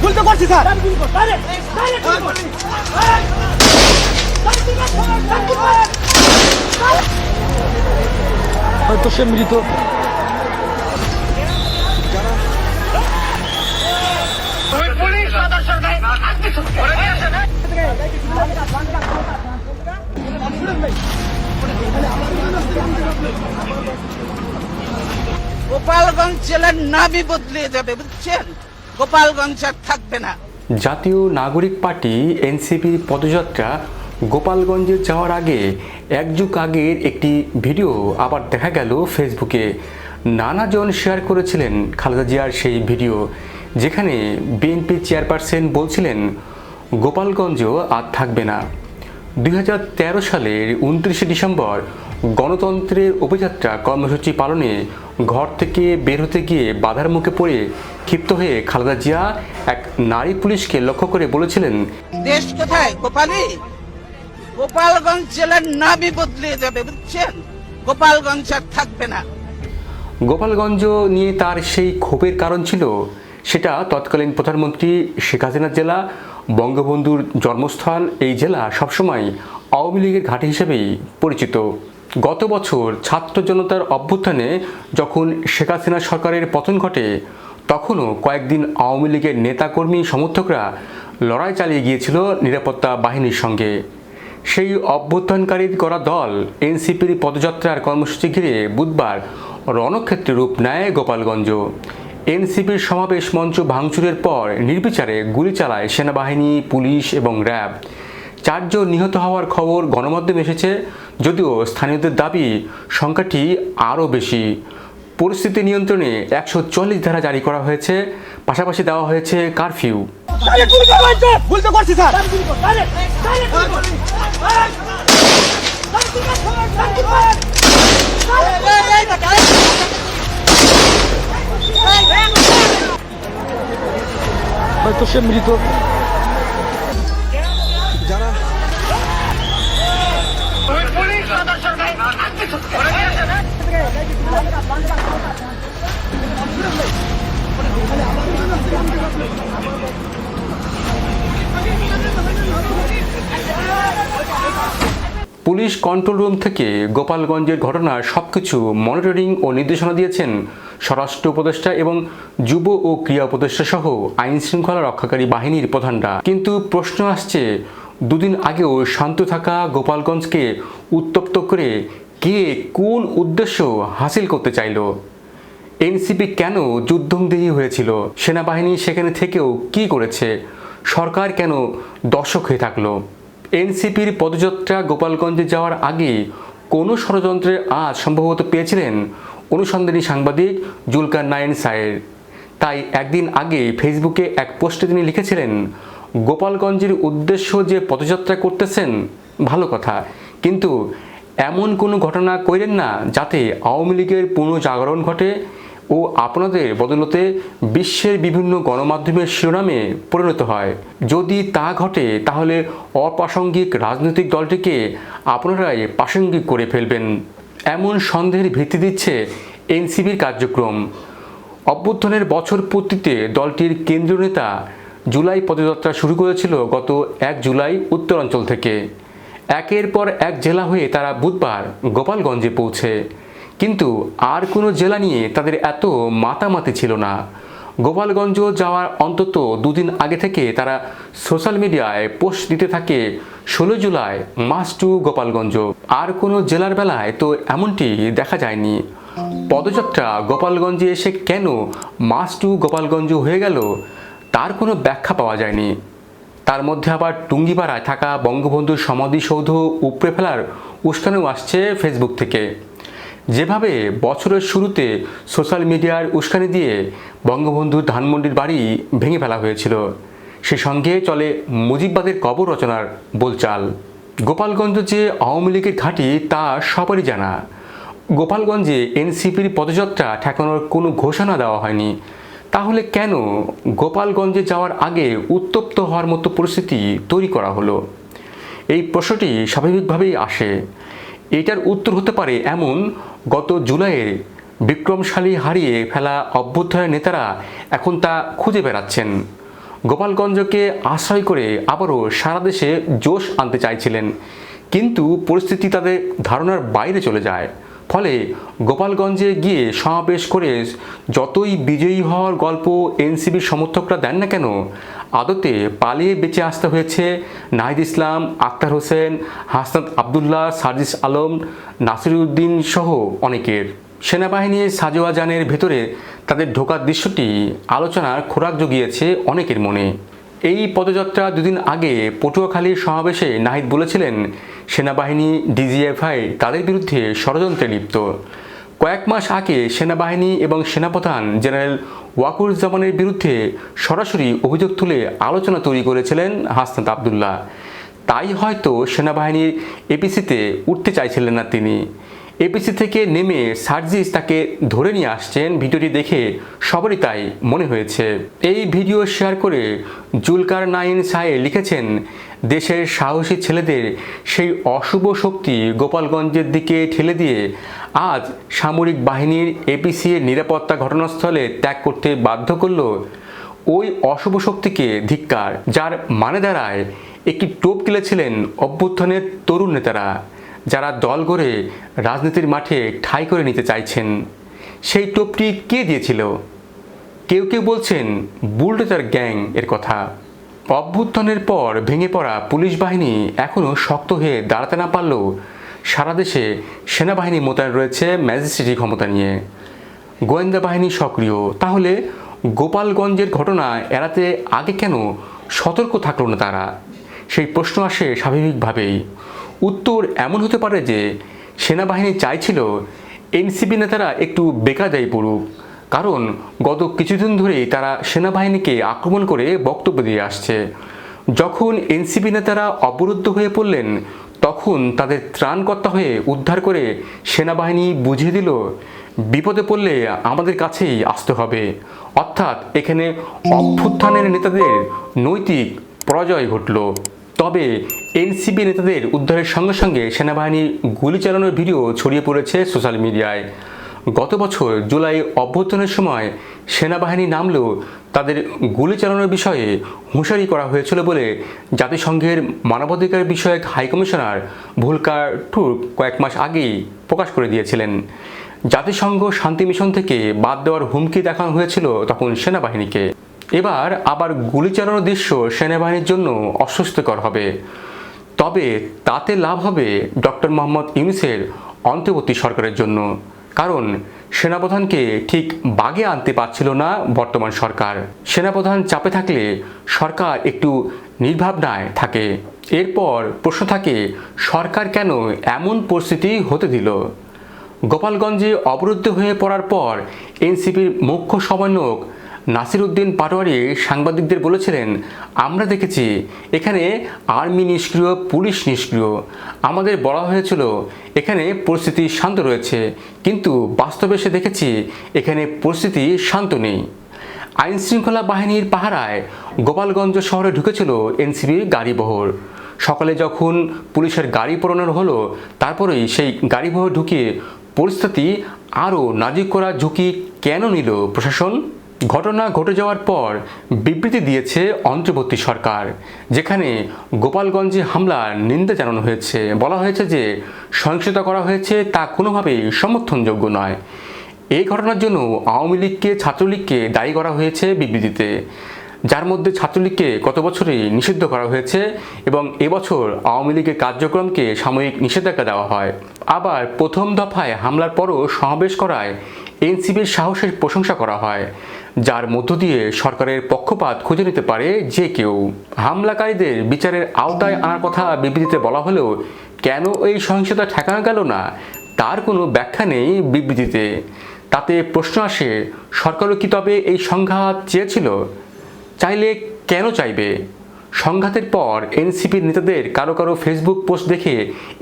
ভুল তো করছি স্যার। হয়তো সে মৃত। গোপালগঞ্জ জেলার নামই বদলে যাবে বুঝছেন? গোপালগঞ্জ আর থাকবে না। জাতীয় নাগরিক পার্টি এনসিপির পদযাত্রা গোপালগঞ্জে যাওয়ার আগে এক যুগ আগের একটি ভিডিও আবার দেখা গেল ফেসবুকে। নানাজন শেয়ার করেছিলেন খালেদা জিয়ার সেই ভিডিও, যেখানে বিএনপি চেয়ারপারসন বলছিলেন গোপালগঞ্জ আর থাকবে না। দুই হাজার তেরো সালের উনত্রিশে ডিসেম্বর গণতন্ত্রের অভিযাত্রা কর্মসূচি পালনে ঘর থেকে বের হতে গিয়ে বাধার মুখে পড়ে ক্ষিপ্ত হয়ে খালেদা জিয়া এক নারী পুলিশকে লক্ষ্য করে বলেছিলেন দেশ কোথায় গোপালী? গোপালগঞ্জ জেলার নামই বদলে যাবে বুঝছেন? গোপালগঞ্জ আর থাকবে না। গোপালগঞ্জ নিয়ে তার সেই ক্ষোভের কারণ ছিল সেটা তৎকালীন প্রধানমন্ত্রী শেখ হাসিনা জেলা বঙ্গবন্ধুর জন্মস্থান এই জেলা সবসময় আওয়ামী লীগের ঘাঁটি হিসেবেই পরিচিত। গত বছর ছাত্র জনতার অভ্যুত্থানে যখন শেখ হাসিনা সরকারের পতন ঘটে, তখনও কয়েকদিন আওয়ামী লীগের নেতাকর্মী সমর্থকরা লড়াই চালিয়ে গিয়েছিল নিরাপত্তা বাহিনীর সঙ্গে। সেই অভ্যুত্থানকারীর করা দল এনসিপির পদযাত্রার কর্মসূচি ঘিরে বুধবার রণক্ষেত্রে রূপ নেয় গোপালগঞ্জ। এনসিপির সমাবেশ মঞ্চ ভাঙচুরের পর নির্বিচারে গুলি চালায় সেনাবাহিনী পুলিশ এবং র্যাব। চারজন নিহত হওয়ার খবর গণমাধ্যমে এসেছে যদিও স্থানীয়দের দাবি সংখ্যাটি আরও বেশি। পরিস্থিতি নিয়ন্ত্রণে একশো চল্লিশ ধারা জারি করা হয়েছে পাশাপাশি দেওয়া হয়েছে কারফিউ। হয়তো সে মৃত। পুলিশ কন্ট্রোল রুম থেকে গোপালগঞ্জের ঘটনার সবকিছু মনিটরিং ও নির্দেশনা দিয়েছেন স্বরাষ্ট্র উপদেষ্টা এবং যুব ও ক্রিয়া উপদেষ্টা সহ আইন শৃঙ্খলা রক্ষাকারী বাহিনীর প্রধানরা। কিন্তু প্রশ্ন আসছে, দুদিন আগেও শান্ত থাকা গোপালগঞ্জকে উত্তপ্ত করে কে কোন উদ্দেশ্য হাসিল করতে চাইলো? এনসিপি কেন যুদ্ধংদেহী হয়েছিল? সেনাবাহিনী সেখানে থেকেও কি করেছে? সরকার কেন দর্শক হয়ে থাকল? এনসিপির পদযাত্রা গোপালগঞ্জে যাওয়ার আগে কোনো ষড়যন্ত্রের আজ সম্ভবত পেয়েছিলেন অনুসন্ধানী সাংবাদিক জুলকার নায়েন সায়ের। তাই একদিন আগে ফেসবুকে এক পোস্টে তিনি লিখেছিলেন, গোপালগঞ্জের উদ্দেশ্য যে পদযাত্রা করতেছেন, ভালো কথা। কিন্তু এমন কোনো ঘটনা কইরেন না যাতে আওয়ামী লীগের পুনর্জাগরণ ঘটে ও আপনাদের বদলতে বিশ্বের বিভিন্ন গণমাধ্যমের শিরোনামে পরিণত হয়। যদি তা ঘটে, তাহলে অপ্রাসঙ্গিক রাজনৈতিক দলটিকে আপনারাই প্রাসঙ্গিক করে ফেলবেন। এমন সন্দেহের ভিত্তি দিচ্ছে এনসিবির কার্যক্রম। অভ্যুত্থানের বছর পূর্তিতে দলটির কেন্দ্রীয় নেতা জুলাই পদযাত্রা শুরু করেছিল গত এক জুলাই উত্তরাঞ্চল থেকে। একের পর এক জেলা হয়ে তারা বুধবার গোপালগঞ্জে পৌঁছে। কিন্তু আর কোনো জেলা নিয়ে তাদের এত মাতামাতি ছিল না। গোপালগঞ্জ যাওয়ার অন্তত দুদিন আগে থেকে তারা সোশ্যাল মিডিয়ায় পোস্ট দিতে থাকে ষোলো জুলাই, মাস টু গোপালগঞ্জ। আর কোনো জেলার বেলায় তো এমনটি দেখা যায়নি। পদযাত্রা গোপালগঞ্জে এসে কেন মাস টু গোপালগঞ্জ হয়ে গেল, তার কোনো ব্যাখ্যা পাওয়া যায়নি। তার মধ্যে আবার টুঙ্গিপাড়ায় থাকা বঙ্গবন্ধুর সমাধিসৌধ উপড়ে ফেলার উস্কানিও আসছে ফেসবুক থেকে। যেভাবে বছরের শুরুতে সোশ্যাল মিডিয়ার উস্কানি দিয়ে বঙ্গবন্ধুর ধানমন্ডির বাড়ি ভেঙে ফেলা হয়েছিল, সে সঙ্গে চলে মুজিববাদের কবর রচনার বোলচাল। গোপালগঞ্জ যে আওয়ামী লীগের ঘাঁটি, তা সবারই জানা। গোপালগঞ্জে এনসিপির পদযাত্রা ঠেকানোর কোনো ঘোষণা দেওয়া হয়নি। তাহলে কেন গোপালগঞ্জে যাওয়ার আগে উত্তপ্ত হওয়ার মতো পরিস্থিতি তৈরি করা হলো? এই প্রশ্নটি স্বাভাবিকভাবেই আসে। এটার উত্তর হতে পারে এমন গত জুলাইয়ে বিক্রমশালী হারিয়ে ফেলা অভ্যুত্থানের নেতারা এখন তা খুঁজে বেড়াচ্ছেন। গোপালগঞ্জকে আশ্রয় করে আবারও সারা দেশে জোশ আনতে চাইছিলেন। কিন্তু পরিস্থিতি তাদের ধারণার বাইরে চলে যায়। ফলে গোপালগঞ্জে গিয়ে সমাবেশ করে যতই বিজয়ী হওয়ার গল্প এনসিবির সমর্থকরা দেন না কেন, আদতে পালিয়ে বেঁচে আসতে হয়েছে নাহিদ ইসলাম, আক্তার হোসেন, হাসনাত আবদুল্লাহ, সার্জিস আলম, নাসিরুদ্দিন সহ অনেকের। সেনাবাহিনীর সাজোয়া যানের ভেতরে তাদের ঢোকার দৃশ্যটি আলোচনার খোরাক জুগিয়েছে অনেকের মনে। এই পদযাত্রা দুদিন আগে পটুয়াখালীর সমাবেশে নাহিদ বলেছিলেন সেনাবাহিনী ডিজিএফআই তাদের বিরুদ্ধে ষড়যন্ত্রে লিপ্ত। কয়েক মাস আগে সেনাবাহিনী এবং সেনাপ্রধান জেনারেল ওয়াকুরুজ্জামানের বিরুদ্ধে সরাসরি অভিযোগ তুলে আলোচনা তৈরি করেছিলেন হাসনাত আবদুল্লাহ। তাই হয়তো সেনাবাহিনীর এপিসিতে উঠতে চাইছিলেন না তিনি। এপিসি থেকে নেমে সার্জিস তাকে ধরে নিয়ে আসছেন। ভিডিওটি দেখে সবারই তাই মনে হয়েছে। এই ভিডিও শেয়ার করে জুলকার নাইন সায়ে লিখেছেন, দেশের সাহসী ছেলেদের সেই অশুভ শক্তি গোপালগঞ্জের দিকে ঠেলে দিয়ে আজ সামরিক বাহিনীর এপিসি এর নিরাপত্তা ঘটনাস্থলে ত্যাগ করতে বাধ্য করল ওই অশুভ শক্তিকে ধিক্কার, যার মানে দাঁড়ায় একটি টোপ কিলেছিলেন অভ্যুত্থানের তরুণ নেতারা। যারা দল গড়ে রাজনীতির মাঠে ঠাঁই করে নিতে চাইছেন, সেই টোপটি কে দিয়েছিল? কেউ কেউ বলছেন, বুলডোজার গ্যাং এর কথা। অভ্যুত্থানের পর ভেঙে পড়া পুলিশ বাহিনী এখনও শক্ত হয়ে দাঁড়াতে না পারলেও সারা দেশে সেনাবাহিনী মোতায়েন রয়েছে ম্যাজিস্ট্রেটি ক্ষমতা নিয়ে। গোয়েন্দা বাহিনী সক্রিয়। তাহলে গোপালগঞ্জের ঘটনা এড়াতে আগে কেন সতর্ক থাকল না তারা? সেই প্রশ্ন আসে স্বাভাবিকভাবেই। উত্তর এমন হতে পারে যে সেনাবাহিনী চাইছিল এনসিপি নেতারা একটু বেকাদায়ী পড়ুক, কারণ গত কিছুদিন ধরেই তারা সেনাবাহিনীকে আক্রমণ করে বক্তব্য দিয়ে আসছে। যখন এনসিপি নেতারা অবরুদ্ধ হয়ে পড়লেন, তখন তাদের ত্রাণকর্তা হয়ে উদ্ধার করে সেনাবাহিনী বুঝিয়ে দিল, বিপদে পড়লে আমাদের কাছেই আসতে হবে। অর্থাৎ এখানে অভ্যুত্থানের নেতাদের নৈতিক পরাজয় ঘটল। তবে এনসিপি নেতাদের উদ্ধারের সঙ্গে সঙ্গে সেনাবাহিনী গুলি চালানোর ভিডিও ছড়িয়ে পড়েছে সোশ্যাল মিডিয়ায়। গত বছর জুলাই অভ্যর্থনের সময় সেনাবাহিনী নামলেও তাদের গুলি চালানোর বিষয়ে হুঁশিয়ারি করা হয়েছিল বলে জাতিসংঘের মানবাধিকার বিষয়ক হাইকমিশনার ভুলকার টুর্ক কয়েক মাস আগেই প্রকাশ করে দিয়েছিলেন। জাতিসংঘ শান্তি মিশন থেকে বাদ দেওয়ার হুমকি দেখানো হয়েছিল তখন সেনাবাহিনীকে। এবার আবার গুলি চালানোর দৃশ্য সেনাবাহিনীর জন্য অস্বস্তিকর হবে। তবে তাতে লাভ হবে ডক্টর মোহাম্মদ ইউনুসের অন্তর্বর্তী সরকারের জন্য। কারণ সেনাপ্রধানকে ঠিক বাগে আনতে পারছিল না বর্তমান সরকার। সেনাপ্রধান চাপে থাকলে সরকার একটু নির্ভাবনায় থাকে। এরপর প্রশ্ন থাকে, সরকার কেন এমন পরিস্থিতি হতে দিল? গোপালগঞ্জে অবরুদ্ধ হয়ে পড়ার পর এনসিপির মুখ্য সমন্বয়ক নাসিরুদ্দিন পাটোয়ারি সাংবাদিকদের বলেছিলেন, আমরা দেখেছি এখানে আর্মি নিষ্ক্রিয়, পুলিশ নিষ্ক্রিয়। আমাদের বলা হয়েছিল, এখানে পরিস্থিতি শান্ত রয়েছে। কিন্তু বাস্তবে এসে দেখেছি, এখানে পরিস্থিতি শান্ত নেই। আইন শৃঙ্খলা বাহিনীর পাহারায় গোপালগঞ্জ শহরে ঢুকেছিল এনসিবির গাড়িবহর। সকালে যখন পুলিশের গাড়ি পড়ানো হলো, তারপরেই সেই গাড়িবহর ঢুকিয়ে পরিস্থিতি আরও নাজুক করার ঝুঁকি কেন নিল প্রশাসন? ঘটনা ঘটে যাওয়ার পর বিবৃতি দিয়েছে অন্তর্বর্তী সরকার, যেখানে গোপালগঞ্জে হামলার নিন্দা জানানো হয়েছে। বলা হয়েছে যে সহিংসতা করা হয়েছে তা কোনোভাবেই সমর্থনযোগ্য নয়। এই ঘটনার জন্য আওয়ামী লীগকে, ছাত্রলীগকে দায়ী করা হয়েছে বিবৃতিতে। যার মধ্যে ছাত্রলীগকে গত বছরই নিষিদ্ধ করা হয়েছে এবং এবছর আওয়ামী লীগের কার্যক্রমকে সাময়িক নিষেধাজ্ঞা দেওয়া হয়। আবার প্রথম দফায় হামলার পরও সমাবেশ করায় এনসিবির সাহসের প্রশংসা করা হয়। যার মধ্য দিয়ে সরকারের পক্ষপাত খুঁজে নিতে পারে যে কেউ। হামলাকারীদের বিচারের আওতায় আনার কথা বিবৃতিতে বলা হলেও কেন এই সহিংসতা ঠেকানো গেল না, তার কোনো ব্যাখ্যা নেই বিবৃতিতে। তাতে প্রশ্ন আসে, সরকারও কি তবে এই সংঘাত চেয়েছিল? চাইলে কেন চাইবে? সংঘাতের পর এনসিপির নেতাদের কারও কারও ফেসবুক পোস্ট দেখে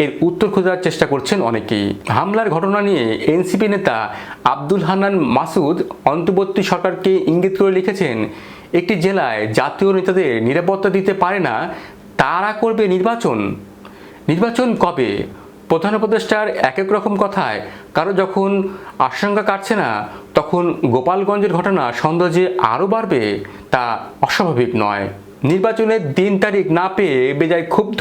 এর উত্তর খোঁজার চেষ্টা করছেন অনেকেই। হামলার ঘটনা নিয়ে এনসিপি নেতা আব্দুল হান্নান মাসুদ অন্তর্বর্তী সরকারকে ইঙ্গিত করে লিখেছেন, একটি জেলায় জাতীয় নেতাদের নিরাপত্তা দিতে পারে না, তারা করবে নির্বাচন। নির্বাচন কবে? প্রধান উপদেষ্টার এক এক রকম কথায়, কারও যখন আশঙ্কা কাটছে না, তখন গোপালগঞ্জের ঘটনা সন্দেহ আরও বাড়বে, তা অস্বাভাবিক নয়। নির্বাচনের দিন তারিখ না পেয়ে বেজায় ক্ষুব্ধ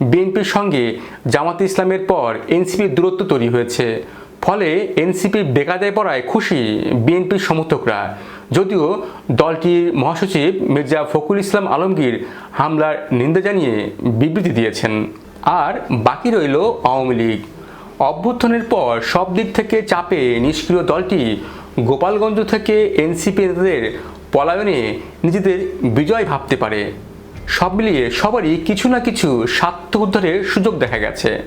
বিএনপির সঙ্গে জামাত ইসলামের পর এনসিপির দূরত্ব তৈরি হয়েছে। ফলে এনসিপি বেকাদায় পড়ায় খুশি বিএনপির সমর্থকরা। যদিও দলটির মহাসচিব মির্জা ফখরুল ইসলাম আলমগীর হামলার নিন্দা জানিয়ে বিবৃতি দিয়েছেন। আর বাকি রইল আওয়ামী লীগ। অভ্যুত্থানের পর সব দিক থেকে চাপে নিষ্ক্রিয় দলটি গোপালগঞ্জ থেকে এনসিপি নেতাদের পলায়নে নিজেদের বিজয় ভাবতে পারে। সব মিলিয়ে সবারই কিছু না কিছু স্বার্থ উদ্ধারের সুযোগ দেখা গেছে।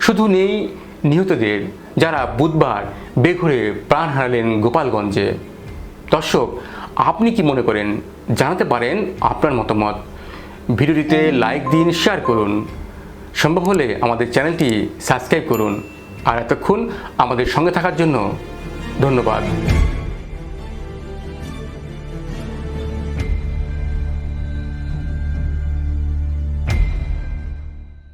শুধু নেই নিহতদের, যারা বুধবার বেঘুরে প্রাণ হারালেন গোপালগঞ্জে। দর্শক, আপনি কি মনে করেন? জানাতে পারেন আপনার মতামত। ভিডিওটিতে লাইক দিন, শেয়ার করুন। সম্ভব হলে আমাদের চ্যানেলটি সাবস্ক্রাইব করুন। আর এতক্ষণ আমাদের সঙ্গে থাকার জন্য ধন্যবাদ।